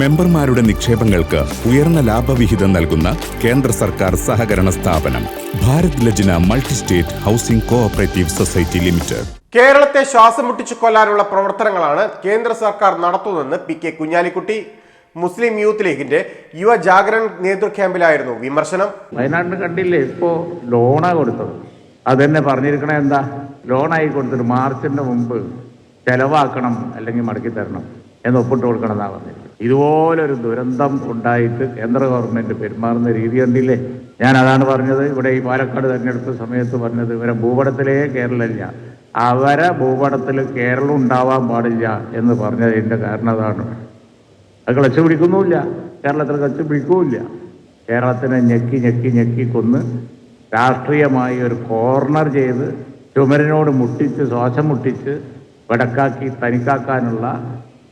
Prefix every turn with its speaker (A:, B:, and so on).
A: മെമ്പർമാരുടെ നിക്ഷേപങ്ങൾക്ക് ഉയർന്ന ലാഭവിഹിതം നൽകുന്ന കേന്ദ്ര സർക്കാർ സഹകരണ സ്ഥാപനം Bharat Lajna multi state housing cooperative society limited.
B: കേരളത്തെ ശ്വാസം മുട്ടിച്ചു കൊല്ലാനുള്ള പ്രവർത്തനങ്ങളാണ് കേന്ദ്ര സർക്കാർ നടത്തുന്നതെന്ന് P K Kunhalikutty. Muslim youth ലീഗിന്റെ യുവ ജാഗരൺ നേതൃ ക്യാമ്പിലായിരുന്നു വിമർശനം.
C: വയനാട്ടിൽ കണ്ടില്ലേ ഇപ്പോ ലോണാ കൊടുത്തത്. അതന്നെ പറഞ്ഞിരിക്കണേ എന്താ? ലോണായി കൊടുത്തിട്ട് മാർച്ചിന്റെ മുമ്പ് ചെലവാക്കണം അല്ലെങ്കിൽ മടക്കി തരണം. എന്ന് ഒപ്പിട്ട് കൊടുക്കണം എന്നാ പറഞ്ഞിരിക്കുന്നത്. ഇതുപോലൊരു ദുരന്തം ഉണ്ടായിട്ട് കേന്ദ്ര ഗവൺമെന്റ് പെരുമാറുന്ന രീതി കണ്ടില്ലേ? ഞാൻ അതാണ് പറഞ്ഞത്. ഇവിടെ ഈ പാലക്കാട് തെരഞ്ഞെടുപ്പ് സമയത്ത് പറഞ്ഞത് ഇവരെ ഭൂപടത്തിലേ കേരളമില്ല. അവരെ ഭൂപടത്തിൽ കേരളം ഉണ്ടാവാൻ പാടില്ല എന്ന് പറഞ്ഞതിന്റെ കാരണം അതാണ്. അത് ക്ലച്ച് പിടിക്കുന്നുമില്ല. കേരളത്തിൽ ക്ലച്ച് പിടിക്കുമില്ല. കേരളത്തിനെ ഞെക്കി ഞെക്കി ഞെക്കി കൊന്ന് രാഷ്ട്രീയമായി ഒരു കോർണർ ചെയ്ത് ചുമരനോട് മുട്ടിച്ച് ശ്വാസം മുട്ടിച്ച് വടക്കാക്കി തനിക്കാക്കാനുള്ള